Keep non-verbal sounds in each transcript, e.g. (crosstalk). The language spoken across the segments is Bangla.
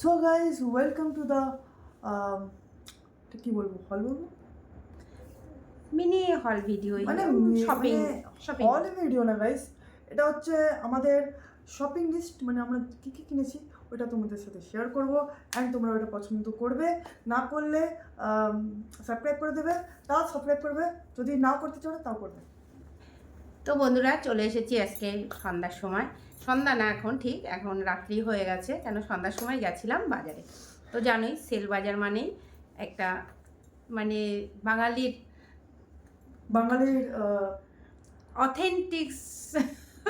So guys welcome to the কি বলব হল বলব? মিনি হল ভিডিও মানে শপিং শপিং হল ভিডিও না গাইজ এটা হচ্ছে আমাদের শপিং লিস্ট মানে আমরা কী কী কিনেছি ওটা তোমাদের সাথে শেয়ার করব অ্যান্ড তোমরা ওটা পছন্দ করবে। না করলে সাবস্ক্রাইব করে দেবে তাও সাবস্ক্রাইব করবে যদি না করতে চাও তাও করবে। তো বন্ধুরা চলে এসেছি আজকে সন্ধ্যার সময়। সন্ধ্যা না এখন ঠিক এখন রাত্রি হয়ে গেছে কেন সন্ধ্যার সময় গেছিলাম বাজারে। তো জানোই সেল বাজার মানেই একটা মানে বাঙালির বাঙালির অথেন্টিক্স।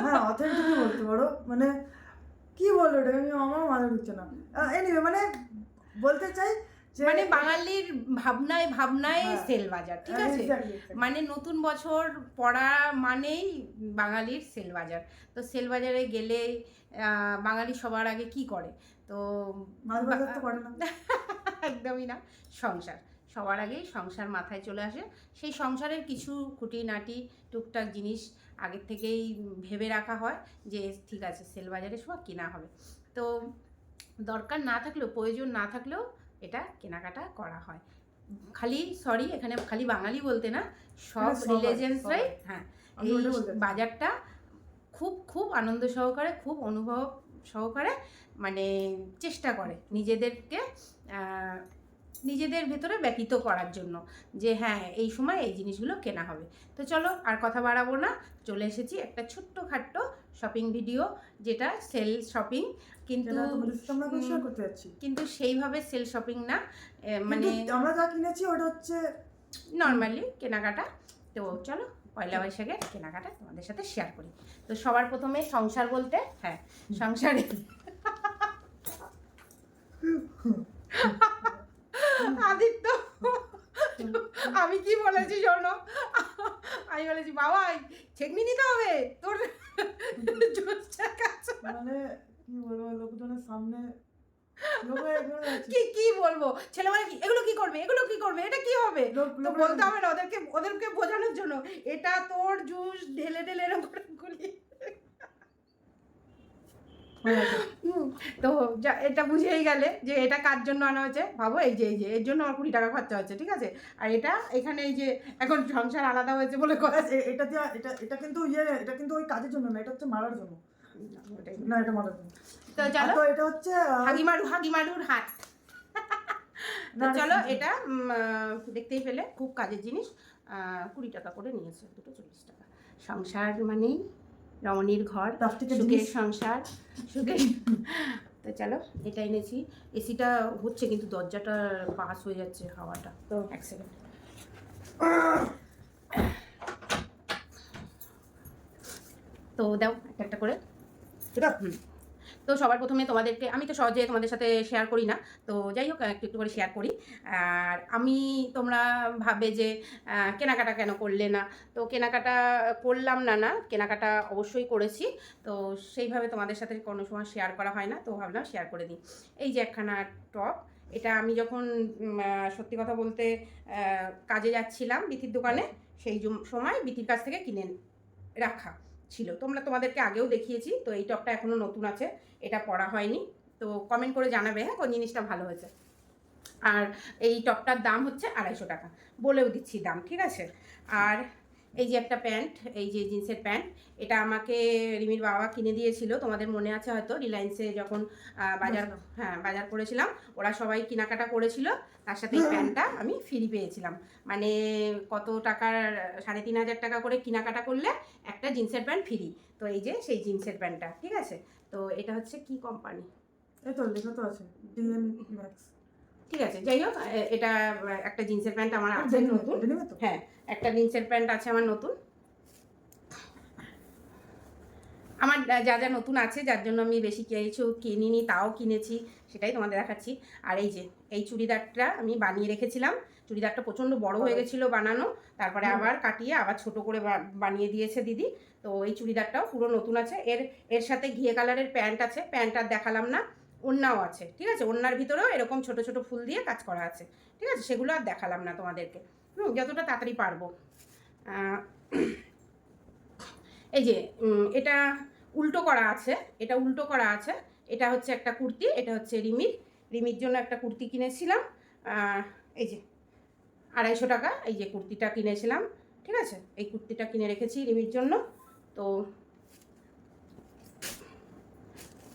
হ্যাঁ অথেন্টিক বলতে পারো। মানে কি বলব এটা আমি আমার মাথা ঢুকছে না। এনিওয়ে মানে বলতে চাই মানে বাঙালির ভাবনায় ভাবনায় হ্যাঁ। সেল বাজার ঠিক আছে. মানে নতুন বছর পড়া মানেই বাঙালির সেল বাজার। তো সেল বাজারে গেলে বাঙালি সবার আগে কি করে? তো (laughs) একদমই না সংসার। সবার আগেই সংসার মাথায় চলে আসে। সেই সংসারের কিছু খুঁটিনাটি টুকটাক জিনিস আগের থেকেই ভেবে রাখা হয় যে ঠিক আছে সেল বাজারে সব কেনা হবে। তো দরকার না থাকলেও প্রয়োজন না থাকলেও এটা কেনাকাটা করা হয়। খালি সরি এখানে খালি বাঙালি বলতে না সব রিলিজেন্সরাই হ্যাঁ এই। বাজারটা খুব খুব আনন্দ সহকারে খুব অনুভব সহকারে মানে চেষ্টা করে নিজেদেরকে নিজেদের ভেতরে ব্যতীত করার জন্য যে হ্যাঁ এই সময় এই জিনিসগুলো কেনা হবে। তো চলো আর কথা বাড়াবো না। চলে এসেছি একটা ছোট্ট খাট্ট শপিং ভিডিও যেটা সেল শপিং কিন্তু আমরা করতে যাচ্ছি। কিন্তু সেইভাবে সেল শপিং না মানে আমরা যা কিনেছি ওটা হচ্ছে নর্মালি কেনাকাটা। তো চলো পয়লা বৈশাখের কেনাকাটা তোমাদের সাথে শেয়ার করি। তো সবার প্রথমে সংসার বলতে হ্যাঁ সংসারে আদিত্য আমি কি বলেছি শোনো? আমি বলেছি বাবা ছেকনি নিতে হবে তোর মানে কি বলব লোকজনের সামনে। কি কি বলব? ছেলে মানে এগুলো কি করবে? এগুলো কি করবে? এটা কি হবে? তো বলতে হবে না ওদেরকে ওদেরকে বোঝানোর জন্য। এটা তোর জুস ঢেলে ঢেলে এরকম করে তো যা- এটা বুঝেই গেলে যে এটা কার জন্য আনা হয়েছে? ভাবো এই যে এই যে এর জন্য আমার কুড়ি টাকা খরচা হচ্ছে ঠিক আছে? আর এটা এখানে এই যে এখন সংসার আলাদা হয়েছে বলে কথা এটা এটা এটা কিন্তু ইয়ে এটা কিন্তু ওই কাজের জন্য না এটা হচ্ছে মারার জন্য। না এটা তো চলো তো এটা হচ্ছে আহ, হাগি মারু হাগি হাত চলো এটা দেখতেই পেলে খুব কাজের জিনিস। কুড়ি টাকা করে নিয়েছে দুটো চল্লিশ টাকা। সংসার মানেই রমণীর ঘর সুখের। সংসার। সুখের। তো চলো এটা এনেছি। এসিটা হচ্ছে কিন্তু দরজাটা পাস হয়ে যাচ্ছে হাওয়াটা। তো এক সেকেন্ড তো দাও একটা একটা করে। এটা। তো সবার প্রথমে তোমাদেরকে আমি তো সহজে তোমাদের সাথে শেয়ার করি না। তো যাই হোক একটু একটু করে শেয়ার করি। আর আমি তোমরা ভাবে যে কেনাকাটা কেন করলে না? তো কেনাকাটা করলাম না না কেনাকাটা অবশ্যই করেছি। তো সেইভাবে তোমাদের সাথে কোনো সময় শেয়ার করা হয় না তো ভাবলাম শেয়ার করে দিই। এই যে একখানা টপ এটা আমি যখন সত্যি কথা বলতে কাজে যাচ্ছিলাম বিথির দোকানে সেই সময় বিথির কাছ থেকে কিনে রাখা। ছিল। তোমরা তোমাদেরকে আগেও দেখিয়েছি, তো এই টপটা এখনও নতুন আছে, এটা পরা হয়নি। তো কমেন্ট করে জানাবে হ্যাঁ কোন জিনিসটা ভালো হয়েছে। আর এই টপটার দাম হচ্ছে আড়াইশো টাকা। বলেও দিচ্ছি দাম, ঠিক আছে? আর এই যে একটা প্যান্ট এই যে জিন্সের প্যান্ট এটা আমাকে রিমির বাবা কিনে দিয়েছিল। তোমাদের মনে আছে হয়তো রিলায়েন্সে যখন বাজার হ্যাঁ বাজার করেছিলাম ওরা সবাই কেনাকাটা করেছিল। তার সাথে এই প্যান্টটা আমি ফ্রি পেয়েছিলাম। মানে কত টাকার সাড়ে তিন হাজার টাকা করে কেনাকাটা করলে একটা জিন্সের প্যান্ট ফ্রি তো এই যে সেই জিন্সের প্যান্টটা ঠিক আছে? তো এটা হচ্ছে কি কোম্পানি এই তো লেখা তো আছে ডিএন ম্যাক্স ঠিক আছে যাই হোক এটা একটা জিন্সের প্যান্ট আমার আছে। নতুন হ্যাঁ একটা জিন্সের প্যান্ট আছে আমার নতুন। আমার যা যা নতুন আছে যার জন্য আমি বেশি কিছু কিনিনি তাও কিনেছি সেটাই তোমাদের দেখাচ্ছি। আর এই যে এই চুড়িদারটা আমি বানিয়ে রেখেছিলাম। চুড়িদারটা প্রচণ্ড বড় হয়ে গেছিল বানানো। তারপরে আবার কাটিয়ে আবার ছোট করে বানিয়ে দিয়েছে দিদি। তো এই চুড়িদারটাও পুরো নতুন আছে। এর এর সাথে ঘিয়ে কালারের প্যান্ট আছে। প্যান্ট আর দেখালাম না। ওড়নাও আছে, ঠিক আছে? ওড়নার ভিতরেও এরকম ছোট ছোট ফুল দিয়ে কাজ করা আছে, ঠিক আছে? সেগুলো আর দেখালাম না তোমাদেরকে। হুম, যতটা তাড়াতাড়ি পারব। এই যে এটা উল্টো করা আছে, এটা উল্টো করা আছে, এটা হচ্ছে একটা কুর্তি, এটা হচ্ছে রিমির। রিমির জন্য একটা কুর্তি কিনেছিলাম এই যে, আড়াইশো টাকা, এই যে কুর্তিটা কিনেছিলাম, ঠিক আছে? এই কুর্তিটা কিনে রেখেছি রিমির জন্য। তো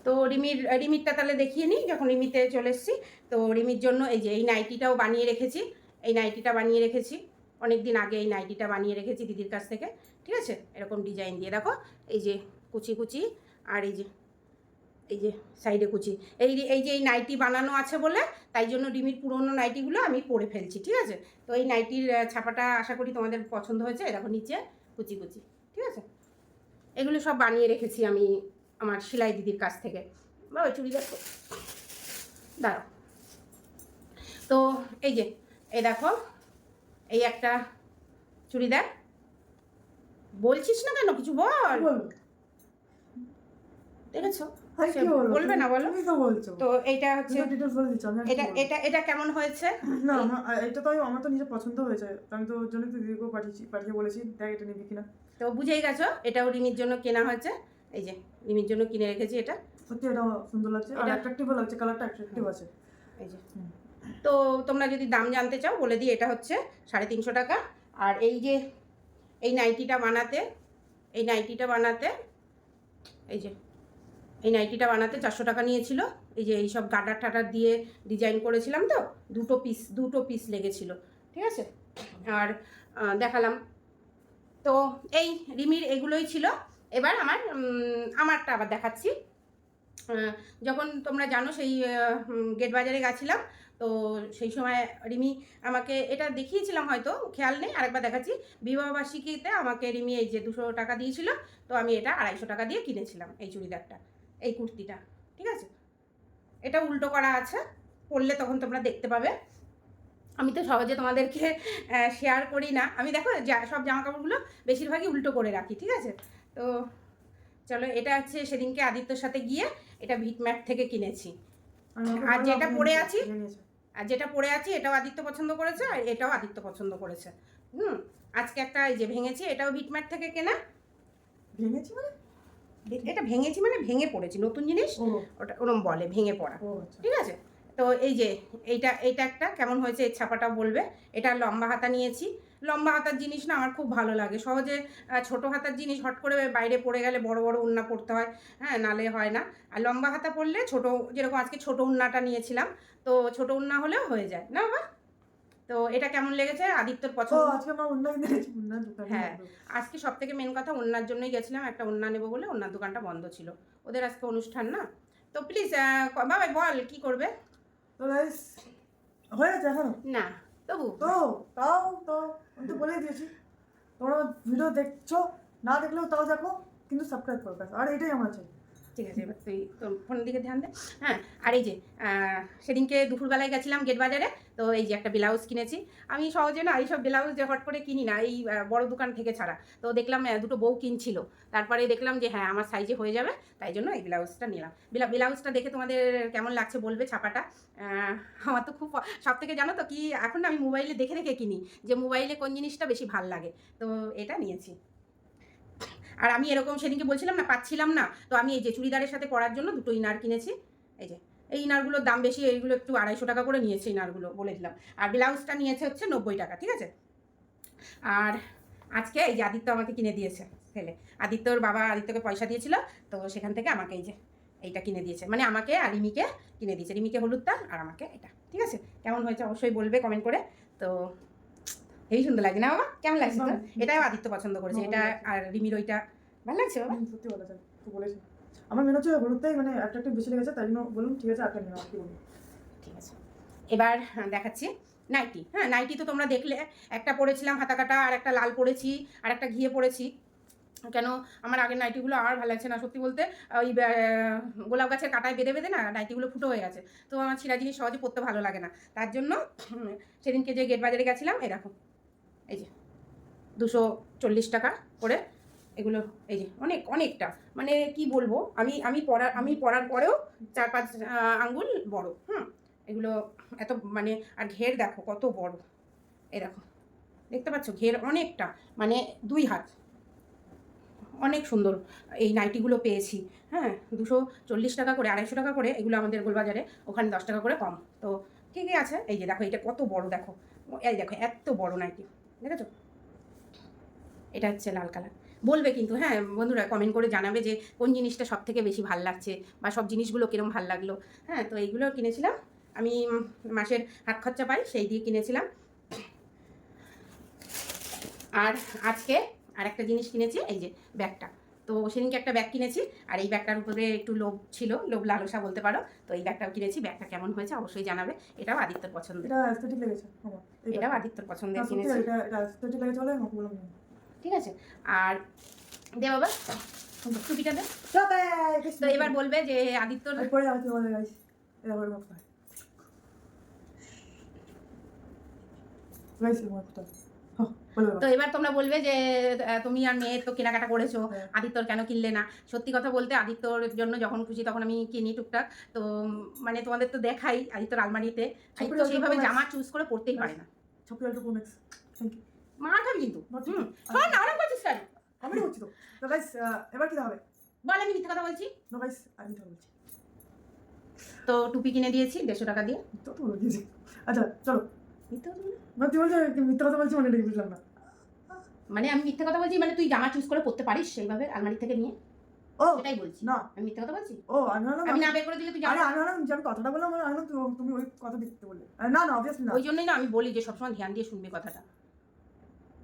তো রিমির, রিমিরটা তাহলে দেখিয়ে নিই, যখন রিমিতে চলে এসেছি। তো রিমির জন্য এই যে এই নাইটিটাও বানিয়ে রেখেছি, এই নাইটিটা বানিয়ে রেখেছি। অনেক দিন আগে এই নাইটিটা বানিয়ে রেখেছি দিদির কাছ থেকে, ঠিক আছে? এরকম ডিজাইন দিয়ে, দেখো, এই যে কুচি কুচি আর এই যে এই যে সাইডে কুচি। এই এই যে এই নাইটি বানানো আছে বলে, তাই জন্য রিমির পুরোনো নাইটিগুলো আমি পরে ফেলছি, ঠিক আছে? তো এই নাইটির ছাপাটা আশা করি তোমাদের পছন্দ হয়েছে দেখো নিচে কুচি কুচি, ঠিক আছে? এগুলো সব বানিয়ে রেখেছি আমি আমার সেলাই দিদির কাছ থেকে। বাবা চুড়িদার তো দাঁড়াও। তো এই যে এই দেখো এই একটা চুড়িদার বলছিস না কেন? কিছু বল। দেখেছ? বলব? না বলো? তো বলছো। তো এইটা হচ্ছে বলে দিচ্ছ, এটা এটা এটা কেমন হয়েছে? না এটা তো আমি- আমার তো নিজে পছন্দ হয়েছে। আমি তো ওর জন্য দিদিকেও পাঠিয়েছি পাঠিয়ে বলেছি দেখ এটা নিবি কিনা। তো বুঝেই গেছো এটাও রিমির জন্য কেনা হয়েছে। এই যে রিমির জন্য কিনে রেখেছি এটা। সত্যি এটা সুন্দর লাগছে আর অ্যাট্রাকটিভও লাগছে কালারটা অ্যাট্রাকটিভ আছে। এই যে। তো তোমরা যদি দাম জানতে চাও বলে দিই এটা হচ্ছে সাড়ে তিনশো টাকা। আর এই যে এই নাইটিটা বানাতে এই নাইটিটা বানাতে এই যে এই নাইটিটা বানাতে চারশো টাকা নিয়েছিল। এই যে এইসব গাডার টাটার দিয়ে ডিজাইন করেছিলাম তো দুটো পিস দুটো পিস লেগেছিল ঠিক আছে? আর দেখালাম। তো এই রিমির এগুলোই ছিল। এবার আমার আমারটা আবার দেখাচ্ছি। যখন তোমরা জানো সেই গেট বাজারে গেছিলাম, তো সেই সময় রিমি আমাকে, এটা দেখিয়েছিলাম হয়তো, খেয়াল নেই, আরেকবার দেখাচ্ছি। বিবাহবার্ষিকীতে আমাকে রিমি এই যে দুশো টাকা দিয়েছিল, তো আমি এটা আড়াইশো টাকা দিয়ে কিনেছিলাম এই চুড়িদারটা, এই কুর্তিটা, ঠিক আছে? এটা উল্টো করা আছে, পরলে তখন তোমরা দেখতে পাবে। আমি তো সহজে তোমাদেরকে শেয়ার করি না। আমি দেখো যা- সব জামা কাপড়গুলো বেশিরভাগই উল্টো করে রাখি ঠিক আছে? তো চলো এটা হচ্ছে সেদিনকে আদিত্যর সাথে গিয়ে এটা ভিটম্যাট থেকে কিনেছি। আর যেটা পরে আছি? আর যেটা পরে আছি এটাও আদিত্য পছন্দ করেছে আর এটাও আদিত্য পছন্দ করেছে। হুম আজকে একটা এই যে ভেঙেছি এটাও ভিটম্যাট থেকে কেনা। ভেঙেছি মানে? এটা ভেঙেছি মানে ভেঙে পড়েছি নতুন জিনিস ওটা ওরম বলে ভেঙে পড়া আচ্ছা। ঠিক আছে? তো এই যে এইটা এইটা একটা কেমন হয়েছে এর ছাপাটা বলবে? এটা লম্বা হাতা নিয়েছি। লম্বা হাতার জিনিস না আমার খুব ভালো লাগে। সহজে ছোট হাতার জিনিস হট করে বাইরে পড়ে গেলে বড় বড় উন্না পড়তে হয়। হ্যাঁ নালে হয় না। আর লম্বা হাতা পড়লে ছোট যেরকম আজকে ছোট উন্নাটা নিয়েছিলাম তো ছোট উন্না হলেও হয়ে যায়। না বাবা? তো এটা কেমন লেগেছে? আদিত্যর পছন্দ? আজকে আমার দোকানে হ্যাঁ। আজকে সব থেকে মেন কথা ওনার জন্যই গেছিলাম। একটা ওন্না নেব বলে ওনার দোকানটা বন্ধ ছিল। ওদের আজকে অনুষ্ঠান না? তো প্লিজ বাবা বল কি করবে? তো গাইস হয়ে গেছে এখনও? না তবু। তো তাও তো আমি তো বলেই দিয়েছি। তোমরা ভিডিও দেখছ না দেখলেও তাও দেখো কিন্তু সাবস্ক্রাইব করো আর এটাই আমার চাই ঠিক আছে, এবার তুই তোর ফোনের দিকে ধ্যান দে। হ্যাঁ আর এই যে সেদিনকে দুপুরবেলায় গেছিলাম গেট বাজারে, তো এই যে একটা ব্লাউজ কিনেছি। আমি সহজে না, এইসব ব্লাউজ যে হট করে কিনি না, এই বড় দোকান থেকে ছাড়া। তো দেখলাম দুটো বউ কিনছিল। তারপরে দেখলাম যে হ্যাঁ আমার সাইজে হয়ে যাবে, তাই জন্য এই ব্লাউজটা নিলাম। ব্লাউজটা দেখে তোমাদের কেমন লাগছে বলবে ছাপাটা? আমার তো খুব সব থেকে জানো তো কি, এখন আমি মোবাইলে দেখে দেখে কিনি, যে মোবাইলে কোন জিনিসটা বেশি ভালো লাগে। তো এটা নিয়েছি। আর আমি এরকম সেদিনকে বলছিলাম না, পাচ্ছিলাম না। তো আমি এই যে চুড়িদারের সাথে পরার জন্য দুটো ইনার কিনেছি। এই যে, এই ইনারগুলোর দাম বেশি, এইগুলো একটু আড়াইশো টাকা করে নিয়েছে ইনারগুলো বলে দিলাম। আর ব্লাউজটা নিয়েছে হচ্ছে নব্বই টাকা, ঠিক আছে? আর আজকে এই যে আদিত্য আমাকে কিনে দিয়েছে ছেলে। আদিত্যর বাবা আদিত্যকে পয়সা দিয়েছিল, তো সেখান থেকে আমাকে এই যে এইটা কিনে দিয়েছে। মানে আমাকে আর রিমিকে কিনে দিয়েছে। রিমিকে হলুদটা আর আমাকে এটা, ঠিক আছে? কেমন হয়েছে অবশ্যই বলবে কমেন্ট করে। তো হেবি সুন্দর লাগছে। না বাবা কেমন লাগছে তো এটাও আদিত্য পছন্দ করেছে। এটা আর রিমির ওইটা। ভালো লাগছে বাবা? সত্যি বলেছেন তো বলেছি আমার মনে হচ্ছে হলুদটাই মানে অ্যাট্রাকটিভ বেশি লেগেছে তাই জন্য বলুন ঠিক আছে আটটা নিও আর কি বলুন ঠিক আছে। এবার হ্যাঁ, দেখাচ্ছি। নাইটি। হ্যাঁ নাইটি তো তোমরা দেখলে একটা পরেছিলাম হাতা কাটা আর একটা লাল পরেছি আর একটা ঘিয়ে পরেছি। কেন? আমার আগের নাইটিগুলো আর ভালো লাগছে না সত্যি বলতে। ওই গোলাপ গাছের কাটায় বেঁধে বেঁধে না নাইটিগুলো ফুটো হয়ে গেছে। তো আমার ছিঁড়া জিনিস সহজে পরতে ভালো লাগে না। তার জন্য সেদিনকে যে গেট বাজারে গেছিলাম দেখো এই যে, দুশো চল্লিশ টাকা করে এগুলো, এই যে, অনেক, অনেকটা। মানে কি বলব, আমি আমি পড়ার আমি পড়ার পরেও চার পাঁচ আঙ্গুল বড়, হুম? এগুলো এত মানে আর ঘের দেখো, কত বড়। এই দেখো, দেখতে পাচ্ছ, ঘের অনেকটা মানে দুই হাত। অনেক সুন্দর, এই নাইটিগুলো পেয়েছি হ্যাঁ? দুশো চল্লিশ টাকা করে, আড়াইশো টাকা করে এগুলো আমাদের গোলবাজারে, ওখানে দশ টাকা করে কম। তো কী কী আছে? এই যে দেখো এটা কত বড় দেখো। এই দেখো, এত বড় নাইটি। দেখেছ? এটা হচ্ছে লাল কালার। বলবে কিন্তু হ্যাঁ বন্ধুরা কমেন্ট করে জানাবে যে কোন জিনিসটা সব থেকে বেশি ভালো লাগছে বা সব জিনিসগুলো কিরম ভালো লাগল। হ্যাঁ তো এইগুলো কিনেছিলাম। আমি মাসের হাত খরচা পাই, সেই দিয়ে কিনেছিলাম। আর আজকে আর একটা জিনিস কিনেছি, এই যে ব্যাগটা। তো সেদিনকে একটা ব্যাগ কিনেছি আর এই ব্যাগটার উপরে একটু লোভ ছিল লোভ লালসা বলতে পারো। তো এই ব্যাগটাও কিনেছি ব্যাগটা কেমন হয়েছে অবশ্যই জানাবে। এটাও আদিত্যর আমার এইটা। এটাও আদিত্যর পছন্দের কিনেছি। না। ঠিক আছে। আর দে বাবা টুপিটা দে। তো এবার বলবে যে আদিত্যর পরে হয় হ্যাঁ তো এবার তোমরা বলবে যে তুমি আর মেয়ে তো কেনাকাটা করেছ হ্যাঁ। আদিত্যর কেন কিনলে না? সত্যি কথা বলতে আদিত্যর জন্য যখন খুশি তখন আমি কিনি টুকটাক। তো মানে তোমাদের তো দেখাই আদিত্যর আলমারিতে। আদিত্য সেইভাবে জামা চুজ করে পড়তেই পারে না। মার খাবি কিন্তু। হুম। না অনেক বলছিস কেন? আমি বলছি তো। তো এবার কি হবে? বল আমি মিথ্যে কথা বলছি। নো গাইস আমি তো বলছি তো টুপি কিনে দিয়েছি দেড়শো টাকা দিয়ে। আচ্ছা চলো। মিথ্যে কথা বলি না। না তুই বলছো মিথ্যা কথা বলছি মানে এটা বুঝলাম না মানে আমি মিথ্যে কথা বলছি মানে তুই জামা চুজ করে পড়তে পারিস সেইভাবে আলমারি থেকে নিয়ে ও সেটাই বলছি না আমি মিথ্যে কথা বলছি ও আমি ভাবলাম আমি না বের করে দিলে তুই আরে আমি ভাবলাম যে আমি কথাটা বললাম আমি তুমি- তুমি ওই কথা দেখতে বললে না না অবভিয়াসলি না ওই জন্যই না আমি বলি যে সবসময় ধ্যান দিয়ে শুনবে কথাটা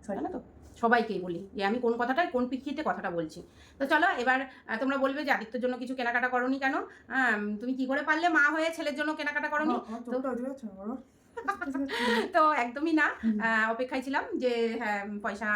Sorry. জানো তো সবাইকেই বলি যে আমি কোন কথাটা কোন প্রেক্ষিতে কথাটা বলছি তো চলো এবার তোমরা বলবে যে আদিত্যর জন্য কিছু কেনাকাটা করনি কেন তুমি কি করে পারলে মা হয়ে ছেলের জন্য কেনাকাটা করনি তো একদমই না। অপেক্ষায় ছিলাম যে হ্যাঁ পয়সা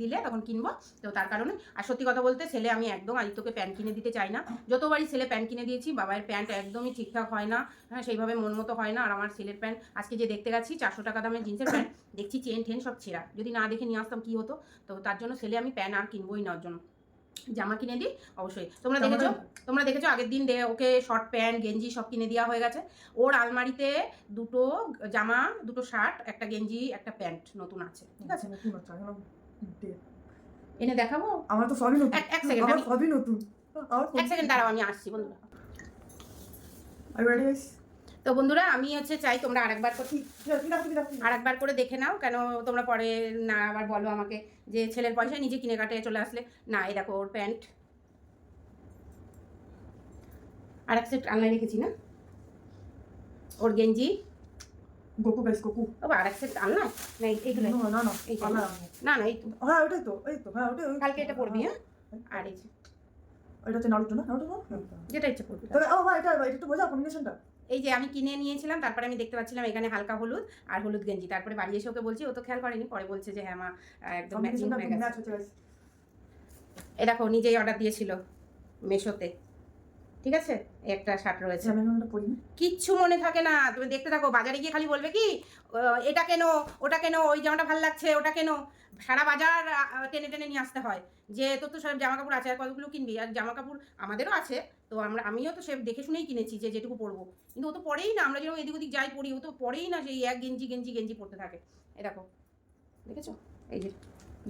দিলে তখন কিনবো। তো তার কারণে আর সত্যি কথা বলতে ছেলে আমি একদম আদিত্যকে প্যান্ট কিনে দিতে চাই না। যতবারই ছেলে প্যান্ট কিনে দিয়েছি বাবার প্যান্ট একদমই ঠিকঠাক হয় না। হ্যাঁ সেইভাবে মন মতো হয় না। আর আমার ছেলের প্যান্ট আজকে যে দেখতে গেছি চারশো টাকা দামের জিন্সের প্যান্ট দেখছি চেন টেন সব ছেঁড়া। যদি না দেখে নিয়ে আসতাম কী হতো? তো তার জন্য ছেলে আমি প্যান্ট আর কিনবোই না ওর জন্য। জামা কিনে দিই অবশ্যই। তোমরা দেখেছ? তোমরা দেখেছ? আগের দিন ওকে শর্ট প্যান্ট গেঞ্জি সব কিনে দেওয়া হয়ে গেছে। ওর আলমারিতে দুটো জামা দুটো শার্ট একটা গেঞ্জি একটা প্যান্ট নতুন আছে। ঠিক আছে। এনে দেখাবো? আমার তো সবই নতুন। এক- আমার সবই নতুন। এক সেকেন্ড দাঁড়াও আমি আসছি বন্ধুরা। আর তো বন্ধুরা আমি হচ্ছে চাই তোমরা আরেকবার আরেকবার করে দেখে নাও কেন তোমরা পরে না আবার বলো আমাকে যে ছেলের পয়সায় নিজে কিনে কাটে চলে আসলে। না এই দেখো ওর প্যান্ট। আর এক সেট আনলাইন রেখেছি না? ওর গেঞ্জি। গোকু গাইস গোকু ও আর এক সেট আনলাম না এই- এইগুলো। না না এই। না না এই তো। হ্যাঁ ওটাই তো এই তো হ্যাঁ ওটাই কালকে এটা পরবি হ্যাঁ? আর এই যে, এটা হচ্ছে নারুটো না? নারুটো না? যেটা ইচ্ছে করবি। তবে ও ভাই এটা এটা একটু বোঝা কম্বিনেশনটা এই যে আমি কিনে নিয়েছিলাম তারপরে আমি দেখতে পাচ্ছিলাম এখানে হালকা হলুদ আর হলুদ গেঞ্জি। তারপরে বাড়ি এসে ওকে বলছি ও তো খেয়াল করেনি পরে বলছে যে হ্যাঁ মা একদম ম্যাচিং হয়ে গেছে। ম্যাচ এ দেখো নিজেই অর্ডার দিয়েছিল মেশোতে। ঠিক আছে? একটা শার্ট রয়েছে। কিচ্ছু মনে থাকে না। তুমি দেখতে থাকো বাজারে গিয়ে খালি বলবে কি এটা কেন ওটা কেন ওই জামাটা ভালো লাগছে ওটা কেন? সারা বাজার টেনে টেনে নিয়ে আসতে হয়। যে তোর তো সব জামা কাপড় আছে আর কতগুলো কিনবি? আর জামা কাপড় আমাদেরও আছে তো আমরা আমিও তো সে দেখে শুনেই কিনেছি যে যেটুকু পরবো। কিন্তু ও তো পরেই না আমরা যেরকম এদিক ওদিক যাই পড়ি ও তো পরেই না সেই এক গেঞ্জি গেঞ্জি গেঞ্জি পরতে থাকে। এই দেখো দেখেছ? এই যে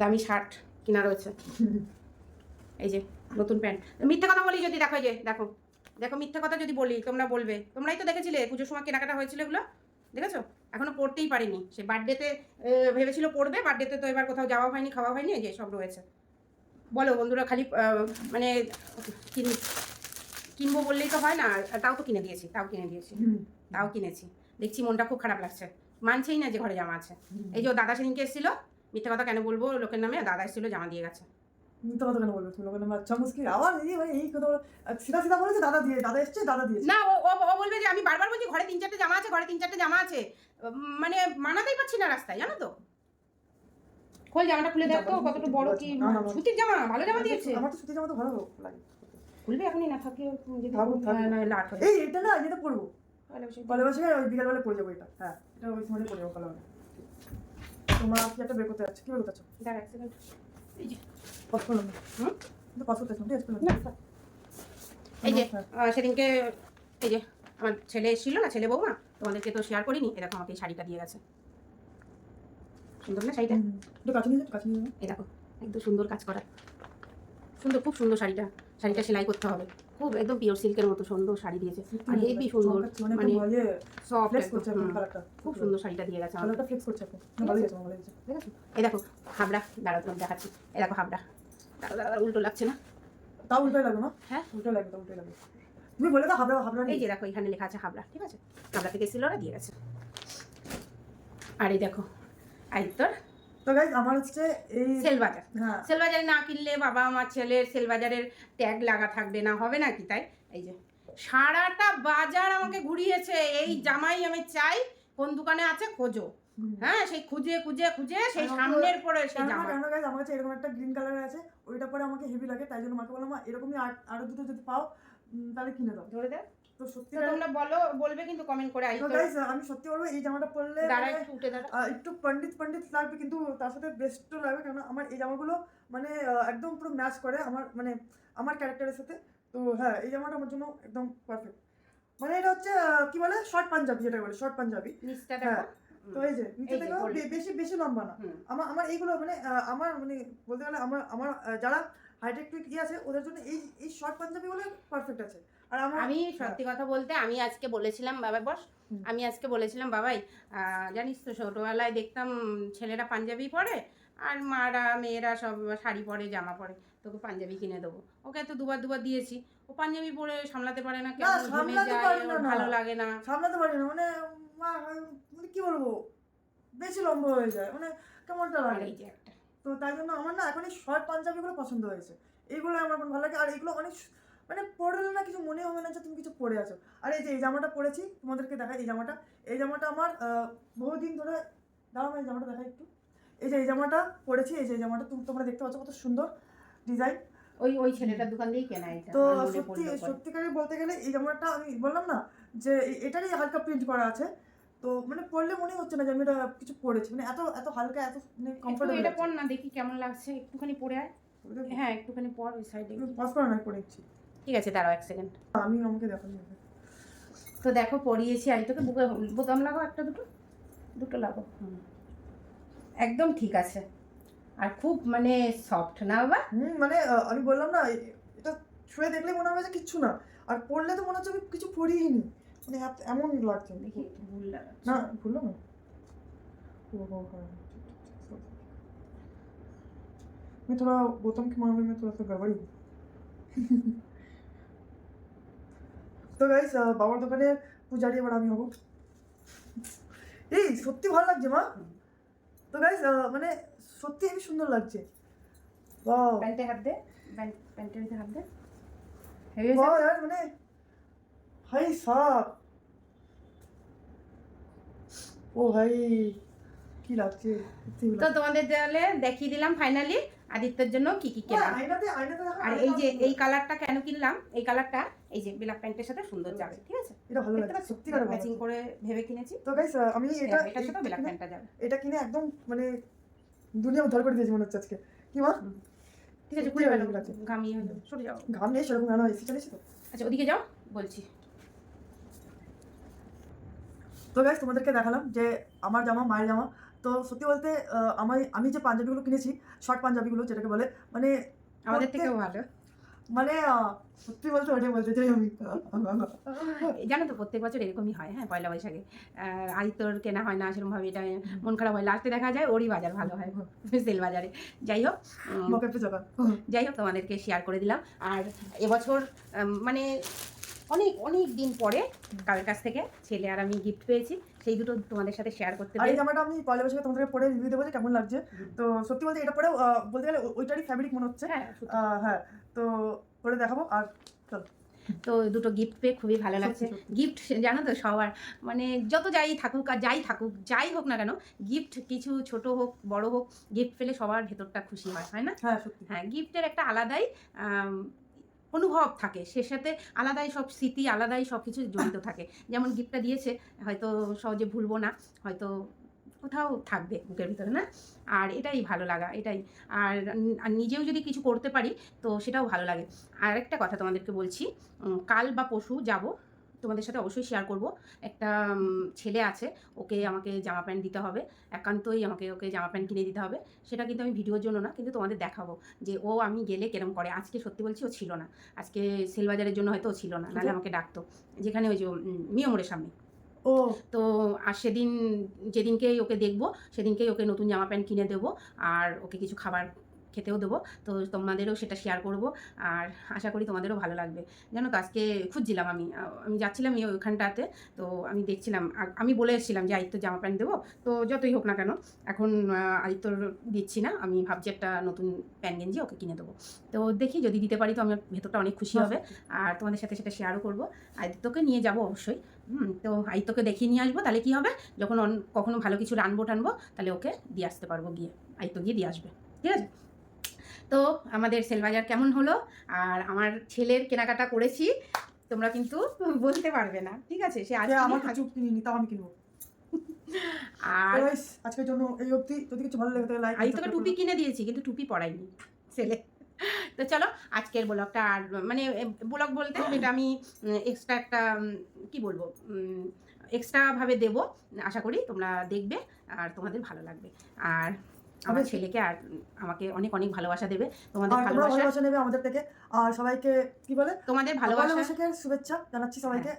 দামি শার্ট কিনা রয়েছে। (laughs) এই যে নতুন প্যান্ট। মিথ্যে কথা বলি যদি দেখো যে দেখো। দেখো মিথ্যে কথা যদি বলি তোমরা বলবে। তোমরাই তো দেখেছিলে পুজোর সময় কেনাকাটা হয়েছিল এগুলো? দেখেছ? এখনও পড়তেই পারিনি। সে বার্থডেতে ভেবেছিল পড়বে বার্থডেতে তো এবার কোথাও যাওয়া হয়নি খাওয়া হয়নি যে সব রয়েছে। বলো বন্ধুরা খালি মানে কিন- কিনবো বললেই তো হয় না তাও তো কিনে দিয়েছি তাও কিনে দিয়েছি। তাও কিনেছি। দেখছি মনটা খুব খারাপ লাগছে। মানছেই না যে ঘরে জামা আছে। এই যে ও দাদা সেদিনকে এসেছিল মিথ্যে কথা কেন বলব লোকের নামে দাদা এসেছিল জামা দিয়ে গেছে। মিথ্যা কথা কেন বলবে? তুমি লোকের নাম আচ্ছা মুশকিল? আবার এই ভাই এই কথা সিধা সিধা বলেছে দাদা দিয়ে দাদা এসছে দাদা দিয়েছে। না ও ও বলবে যে আমি বারবার বলছি ঘরে তিন চারটে জামা আছে ঘরে তিন চারটে জামা আছে। মানে মানাতেই পারছি না রাস্তায় জানো তো? খোল জামাটা খুলে দেখ তো কতটা বড় কি। সুতির জামা ভালো জামা দিয়েছে। আমার তো সুতি জামা তো ভালো লাগে। খুলবে এখনই না থাকে যদি এই এটা না এটা পড়ব। ভালোবাসে ওই বিকালবেলা পড়ে যাব এটা। হ্যাঁ এটা ওই সময় পড়ে যাব ভালোভাবে তোমার কি একটা বের করতে যাচ্ছে? কি বের করতে যাচ্ছ? দাঁড়া এক। এই যে সেদিনকে এই যে আমার ছেলে এসেছিল না ছেলে বৌমা? তোমাদেরকে তো শেয়ার করিনি। এরকম আমাকে এই শাড়িটা দিয়ে গেছে। সুন্দর না শাড়িটা। এই দেখো একদম সুন্দর কাজ করা। সুন্দর খুব সুন্দর শাড়িটা। শাড়িটা সেলাই করতে হবে। খুব একদম পিওর সিল্কের মতো সুন্দর শাড়ি দিয়েছে। আর হেভি সুন্দর মানে সফট খুব সুন্দর শাড়িটা দিয়ে গেছে আমার ফ্লেক্স করছে এই দেখো হাবড়া দাঁড়াও তোমার দেখাচ্ছি। এই দেখো হাবড়া। উল্টো লাগছে না? তাও উল্টো লাগবে না? হ্যাঁ। উল্টোই লাগবে তাও উল্টোই লাগবে। তুমি বলে দাও হাবড়া হাবড়া এই যে দেখো এখানে লেখা আছে হাবড়া ঠিক আছে? হাবড়া থেকে এসেছিল ওরা দিয়ে গেছে। আর এই দেখো আইতর তো গাইজ আমার হচ্ছে এই সেলবাজার। হ্যাঁ। সেলবাজারে না কিনলে বাবা আমার ছেলের সেলবাজারের ট্যাগ লাগা থাকবে না হবে নাকি তাই? এই যে সারাটা বাজার আমাকে ঘুরিয়েছে এই জামাই আমি চাই কোন দোকানে আছে খোঁজো। হ্যাঁ সেই খুঁজে খুঁজে খুঁজে সেই সামনের পরে সেই জামা কেন গাইজ আমার কাছে এরকম একটা গ্রিন কালারের আছে ওইটা পরে আমাকে হেভি লাগে তাই জন্য মাকে বললাম এরকমই আর- দুটো যদি পাও তাহলে কিনে দাও। ধরে দে তো সত্যি তোমরা বলো বলবে কিন্তু কমেন্ট করে আই গাইজ আমি সত্যি বলব এই জামাটা পরলে দাঁড়া মানে, একটু উঠে দাঁড়া। একটু পণ্ডিত পণ্ডিত লাগবে কিন্তু তার সাথে বেস্টও লাগবে কারণ আমার এই জামাগুলো মানে একদম পুরো ম্যাচ করে আমার মানে আমার ক্যারেক্টারের সাথে। তো হ্যাঁ এই জামাটা আমার জন্য একদম পারফেক্ট মানে এটা হচ্ছে কি বলে? শর্ট পাঞ্জাবি যেটা বলে শর্ট পাঞ্জাবি। হ্যাঁ, তো এই যে নিচে বেশি বেশি লম্বা না। আমার আমার এইগুলো মানে আমার মানে বলতে গেলে আমার আমার যারা হাইটেক ইয়ে আছে ওদের জন্য এই এই শর্ট পাঞ্জাবিগুলো পারফেক্ট আছে। আর আমি সত্যি কথা বলতে আমি আজকে বলেছিলাম বাবা বস আমি আজকে বলেছিলাম বাবাই জানিস তো ছোটোবেলায় দেখতাম ছেলেরা পাঞ্জাবি পরে আর মারা মেয়েরা সব শাড়ি পরে জামা পরে তোকে পাঞ্জাবি কিনে দেবো। ওকে তো দুবার দুবার দিয়েছি। ও পাঞ্জাবি পরে সামলাতে পারে না কেমন। ভালো লাগে না। সামলাতে পারি না মানে মানে কি বলব বেশি লম্বা হয়ে যায় মানে কেমনটা লাগে? তো তাই জন্য আমার না এখন এই শর্ট পাঞ্জাবিগুলো পছন্দ হয়েছে। এইগুলো আমার ভালো লাগে আর এগুলো অনেক মানে পরলে না কিছু মনে হবে না যে তুমি কিছু পরে আছো। আর এই যে এই জামাটা পরেছি তোমাদেরকে দেখাই এই জামাটা। এই জামাটা আমার বহুদিন ধরে দাঁড়াও এই জামাটা দেখাই একটু। এই যে এই জামাটা পরেছি এই যে এই জামাটা তুমি- তোমরা দেখতে পাচ্ছ কত সুন্দর ডিজাইন। ওই ওই ছেলেটার দোকান দিয়েই কেনা এটা তো সত্যি পড়ল সত্যিকারে বলতে গেলে এই জামাটা আমি বললাম না যে এটারই হালকা প্রিন্ট করা আছে। তো মানে পরলে মনে হচ্ছে না যে আমি এটা কিছু পরেছি মানে এত এত হালকা এত মানে কমফোর্টেবল এটা পর না দেখি কেমন লাগছে একটুখানি পরে আয়। হ্যাঁ একটুখানি পর ওই সাইডে পাস করা নাই পরেছি ঠিক আছে দাঁড়াও এক সেকেন্ড আমি আমাকে দেখাই তো দেখো পরিয়েছি আই তোকে বুকে বোতাম লাগাও একটা দুটো দুটো লাগো হুম। একদম ঠিক আছে আর খুব মানে সফট না বাবা হুম মানে আহ, আমি বললাম না এ- এটা ছুঁয়ে দেখলে মনে হবে যে কিচ্ছু না আর পড়লে তো মনে হচ্ছে আমি কিছু পড়িনি মানে এত- এমন লাগছে দেখি একটু ভুল লাগাচ্ছে না ভুললাম না ও हो हाँ मैं थोड़ा बोतम के मामले में थोड़ा सा गड़बड़ी हूँ তো গাইস বাবার দোকানের পূজারি এবার আমি হব। এই সত্যি ভালো লাগছে মা। তো গাইস মানে সত্যি হেবি সুন্দর লাগছে। প্যান্টে হাত দে প্যান্ট প্যান্টের ভিতরে হাত দে। মানে ভাই সাহ ও ভাই কি লাগছে? তো তোমাদের তাহলে দেখিয়ে দিলাম ফাইনালি আদিত্যের জন্য কি কি কেনা? আর এই যে এই কালারটা কেন কিনলাম? এই কালারটা এই যে ব্ল্যাক প্যান্টের সাথে সুন্দর যাবে ঠিক আছে? এটা ভালো লাগছে সত্যি করে ম্যাচিং করে ভেবে কিনেছি। তো গাইস আমি এটা এটার সাথে ব্ল্যাক প্যান্টটা যাবে। এটা কিনে একদম মানে দুনিয়া উদ্ধার করে দিয়েছি মনে হচ্ছে আজকে। কি মা ঠিক আছে খুলে ভালো লাগছে। ঘামিয়ে হয়ে যাবে সরে যাও ঘাম নেই সেরকম কেন এসি চলেছে তো? আচ্ছা ওদিকে যাও বলছি। তো গাইস তোমাদেরকে দেখালাম যে আমার জামা মায়ের জামা তো সত্যি বলতে আমার আমি যে পাঞ্জাবিগুলো কিনেছি শর্ট পাঞ্জাবিগুলো যেটাকে বলে মানে আমাদের থেকেও ভালো। মানে সত্যি বলতে ওটাই বলতে চাই আমি। জানো তো প্রত্যেক বছর এরকমই হয় হ্যাঁ পয়লা বৈশাখে। আদিত্যর কেনা হয় না সেরকমভাবে এটা মন খারাপ হয়। লাস্টে দেখা যায় ওরই বাজার ভালো হয় সেল বাজারে। যাই হোক যাই হোক তোমাদেরকে শেয়ার করে দিলাম। আর এবছর মানে অনেক অনেক দিন পরে কার কাছ থেকে ছেলে আর আমি গিফট পেয়েছি। সেই দুটো তোমাদের সাথে শেয়ার করতে পেরে জামাটা আমি পয়লা বছর তোমাদেরকে পরে রিভিউ দেবো যে কেমন লাগছে। তো সত্যি বলতে এটা পরেও বলতে গেলে ওইটারই ফ্যাব্রিক মনে হচ্ছে। হ্যাঁ হ্যাঁ তো পরে দেখাবো আর চল। তো দুটো গিফট পেয়ে খুবই ভালো লাগছে। গিফট জানো তো সবার মানে যত যাই থাকুক আর যাই থাকুক যাই হোক না কেন গিফট কিছু ছোট হোক বড় হোক গিফট পেলে সবার ভেতরটা খুশি হয় হয় না? হ্যাঁ হ্যাঁ গিফটের একটা আলাদাই অনুভব থাকে। সে সাথে আলাদাই সব স্মৃতি, আলাদাই সব কিছু জড়িত থাকে। যেমন গিফটটা দিয়েছে, হয়তো সহজে ভুলবো না, হয়তো কোথাও থাকবে বুকের ভিতরে, না? আর এটাই ভালো লাগা, এটাই। আর নিজেও যদি কিছু করতে পারি, তো সেটাও ভালো লাগে। আর একটা কথা তোমাদেরকে বলছি কাল বা পশু যাব তোমাদের সাথে অবশ্যই শেয়ার করব। একটা ছেলে আছে ওকে আমাকে জামা প্যান্ট দিতে হবে একান্তই আমাকে ওকে জামা প্যান্ট কিনে দিতে হবে। সেটা কিন্তু আমি ভিডিওর জন্য না কিন্তু তোমাদের দেখাবো যে ও আমি গেলে কেরম করে। আজকে সত্যি বলছি ও ছিল না। আজকে সেলবাজারের জন্য হয়তো ও ছিল না নাহলে আমাকে ডাকতো। যেখানে ওই যে মিয়মোড়ের সামনে। ও। তো আর সেদিন যেদিনকেই ওকে দেখব সেদিনকেই ওকে নতুন জামা প্যান্ট কিনে দেবো আর ওকে কিছু খাবার খেতেও দেবো। তো তোমাদেরও সেটা শেয়ার করব। আর আশা করি তোমাদেরও ভালো লাগবে। জানো তো, আজকে খুঁজছিলাম আমি। আমি যাচ্ছিলাম এই ওইখানটাতে তো আমি দেখছিলাম আমি বলে এসেছিলাম যে আদিত্য জামা প্যান্ট দেবো। তো যতই হোক না কেন, এখন আদিত্যর দিচ্ছি না। আমি ভাবছি একটা নতুন প্যান্ট গেঞ্জি ওকে কিনে দেবো। তো দেখি যদি দিতে পারি তো আমার ভেতরটা অনেক খুশি হবে। আর তোমাদের সাথে সেটা শেয়ারও করব। আদিত্যকে নিয়ে যাব অবশ্যই। তো আদিত্যকে দেখিয়ে নিয়ে আসব। তাহলে কি হবে? যখন কখনো ভালো কিছু রানবো টানবো, তাহলে ওকে দিয়ে আসতে পারব গিয়ে। আদিত্য গিয়ে দিয়ে আসবে। ঠিক আছে? তো আমাদের সেলবাজার কেমন হলো? আর আমার ছেলের কেনাকাটা করেছি তোমরা কিন্তু বলতে পারবে না। ঠিক আছে? সে আজ সে আমার কিছু কিনিনি তাও আমি কিনবো। আর আজকের জন্য এই অবধি। যদি কিছু ভালো লাগে তাহলে লাইক আদিত্যকে টুপি কিনে দিয়েছি কিন্তু টুপি পরাইনি ছেলে। তো চলো আজকের ব্লগটা আর মানে ব্লগ বলতে এটা আমি এক্সট্রা একটা কি বলব এক্সট্রাভাবে দেব। আশা করি তোমরা দেখবে আর তোমাদের ভালো লাগবে। আর আমার ছেলেকে আর আমাকে অনেক অনেক ভালোবাসা দেবে। তোমাদের ভালোবাসা নেবে আমাদের থেকে। আর সবাইকে কি বলে? তোমাদের ভালোবাসা ভালোবাসাকে শুভেচ্ছা জানাচ্ছি সবাইকে।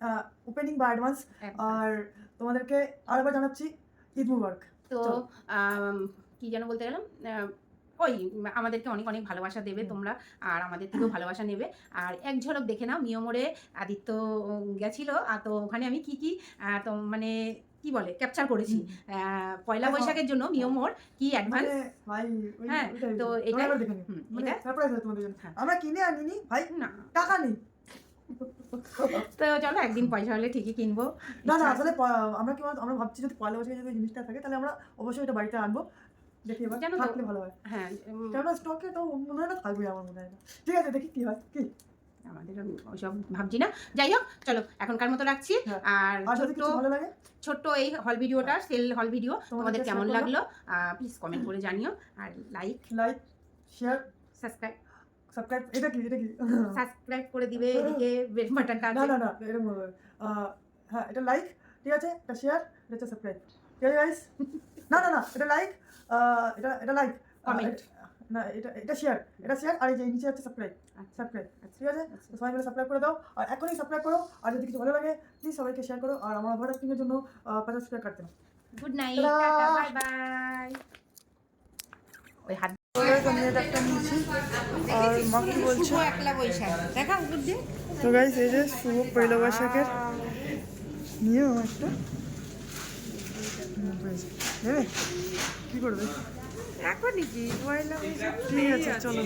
হ্যাঁ, ওপেনিং বা অ্যাডভান্স আর তোমাদেরকে আরেকবার জানাচ্ছি ঈদ মুবারক। তো। কি যেন বলতে গেলাম? ওই আমাদেরকে অনেক অনেক ভালোবাসা দেবে তোমরা আর আমাদের থেকেও ভালোবাসা নেবে। আর এক ঝলক দেখে নাও মিয়মোড়ে আদিত্য গেছিল। আর তো ওখানে আমি কি কি তো মানে কি বলে ক্যাপচার করেছি। পয়লা বৈশাখের জন্য মিয়মোর কি অ্যাডভান্স মানে হ্যাঁ, তো মানে এটা- জন্য। হ্যাঁ। আমরা কিনে আনিনি ভাই না। টাকা নেই। তো চলো একদিন পয়সা হলে ঠিকই কিনবো। না না আসলে আমরা কি আমরা ভাবছি যদি পয়লা বৈশাখে যদি জিনিসটা থাকে তাহলে আমরা অবশ্যই এটা বাড়িতে আনব। দেখি এবার জানো থাকলে ভালো হয়। হ্যাঁ কেননা স্টকে তো মনে হয় না থাকবে আমার মনে হয় না। ঠিক আছে দেখি কি হয় কি? আমাদের ওইসব ভাবছি না। যাই হোক চলো এখনকার মতো রাখছি। হ্যাঁ। আর ছোট্ট এই হল ভিডিওটা সেল হল ভিডিও তোমাদের কেমন লাগল প্লিজ কমেন্ট করে জানিও। আর like like share subscribe subscribe এটা কি এটা কি? সাবস্ক্রাইব করে দিবে (laughs) এদিকে বেল বাটনটা না না না এরকম বলবে না। আহ, হ্যাঁ এটা লাইক ঠিক আছে এটা শেয়ার এটা সাবস্ক্রাইব ঠিক আছে গাইস (laughs) না না না এটা লাইক এটা এটা লাইক Comment. না এটা এটা শেয়ার এটা শেয়ার আর এই যে নিচে হচ্ছে সাবস্ক্রাইব আচ্ছা। সাবস্ক্রাইব আচ্ছা। ঠিক আছে? তো সবাই মিলে সাবস্ক্রাইব করে দাও আর এখনই সাবস্ক্রাইব করো আর যদি কিছু ভালো লাগে প্লিজ সবাইকে শেয়ার করো আর আমার ওভার অ্যাক্টিংয়ের জন্য পঞ্চাশ টাকা কাটতে গুড নাইট বাই বাই ওই হাত আর বলছে একলা বৈশাখ। দেখা তো গাইস এই যে শুভ পয়লা বৈশাখের নিয়েও একটা। নেবে কি করবে? এখনই কি? ঠিক আছে চলো।